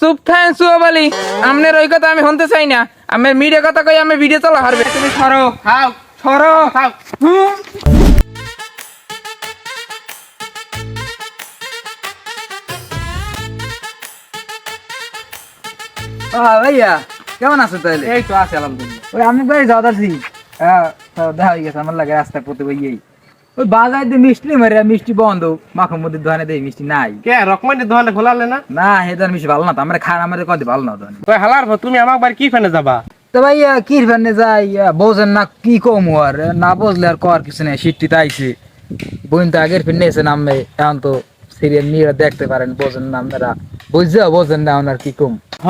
চুপ থাকেন সুয়াবালি আমনের ওই কথা আমি শুনতে চাই না। আমি মিডিয়া কথা কই আমি ভিডিও চালা হারবে। তুমি সরো। খাও সরো। হুম। ভাইয়া কেমন আছো তাহলে? এই তো আছে আলহামদুলিল্লাহ। ওই আমি বাড়ি যাওয়া যাচ্ছি। হ্যাঁ। দেখা হয়ে গেছে আমার লাগে রাস্তায় পড়তে বইয়েই। ওই বাজার দিয়ে মিষ্টি মারে মিষ্টি বন্ধ। মাখের মধ্যে দোকানে মিষ্টি নাই। কে রকমানের দোকানে খোলালে না? না হে মিষ্টি ভালো না তো আমরা খান আমাদের কত ভালো না দোকানে তো হালার তুমি আমার বাড়ি কি ফেনে যাবা? তো ভাইয়া কি ফেনে যাই বোঝেন না কি কম আর না বুঝলে আর কর কিছু নেই আইছে। বোন তো আগের ফিরে নিয়েছে নামে এখন তো সিরিয়াল নিয়ে দেখতে পারেন বোঝেন না আপনারা। বুঝছে বোঝেন না ওনার কি কম। হ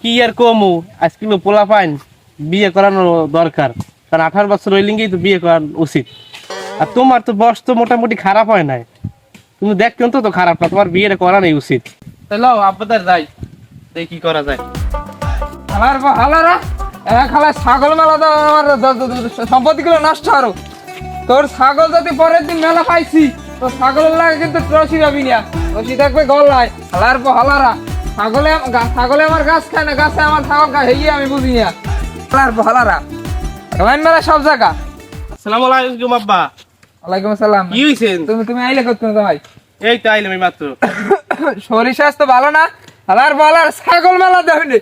কি আর কমু? আজকে পোলা পাইন বিয়ে করানো দরকার। কারণ আঠারো বছর হইলেই তো বিয়ে করা উচিত। আর তোমার তো বয়স তো মোটামুটি খারাপ হয় নাই। তুমি দেখতে তো তো খারাপ না তোমার বিয়েটা করানোই উচিত। তাহলে আব্বাদার যাই। দেখি কি করা যায়। পর হালারা এক হালা ছাগল মেলা তো আমার সম্পত্তি গুলো নষ্ট আরও। তোর ছাগল যদি পরের দিন মেলা পাইছি তো ছাগলের লাগে কিন্তু রসি পাবি না। রসি থাকবে গলায়। হালার পর হালারা ছাগলে ছাগলে আমার গাছ খায় না গাছে আমার ছাগল খায় হেয়ে আমি বুঝি না। হালার পর হালারা রামায়ণ মেলা সব জায়গা। আসসালামু আলাইকুম আব্বা। ওয়ালাইকুম আসসালাম। কি তুমি তুমি আইলে করতে ভাই এই তো আইলাম এই মাত্র শরীর স্বাস্থ্য ভালো না? আর বলার ছাগল মেলা দেখনি